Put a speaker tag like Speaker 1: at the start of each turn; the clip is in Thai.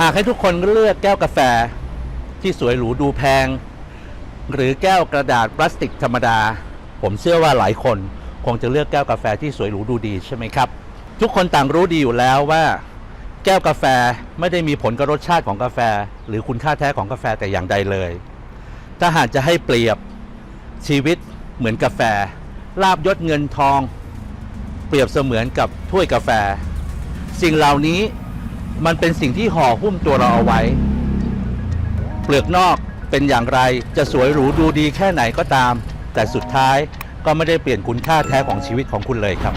Speaker 1: หากให้ทุกคนเลือกแก้วกาแฟที่สวยหรูดูแพง หรือแก้วกระดาษพลาสติกธรรมดา ผมเชื่อว่าหลายคนคงจะเลือกแก้วกาแฟที่สวยหรูดูดีใช่ไหมครับ ทุกคนต่างรู้ดีอยู่แล้วว่า แก้วกาแฟไม่ได้มีผลกับรสชาติของกาแฟ หรือคุณค่าแท้ของกาแฟแต่อย่างใดเลย ถ้าหากจะให้เปรียบชีวิต เหมือนกาแฟ ลาบยศเงินทอง เปรียบเสมือนกับถ้วยกาแฟ สิ่งเหล่านี้มันเป็นสิ่งที่ห่อหุ้มตัวเราเอาไว้ เปลือกนอกเป็นอย่างไรจะสวยหรูดูดีแค่ไหนก็ตาม แต่สุดท้ายก็ไม่ได้เปลี่ยนคุณค่าแท้ของชีวิตของคุณเลยครับ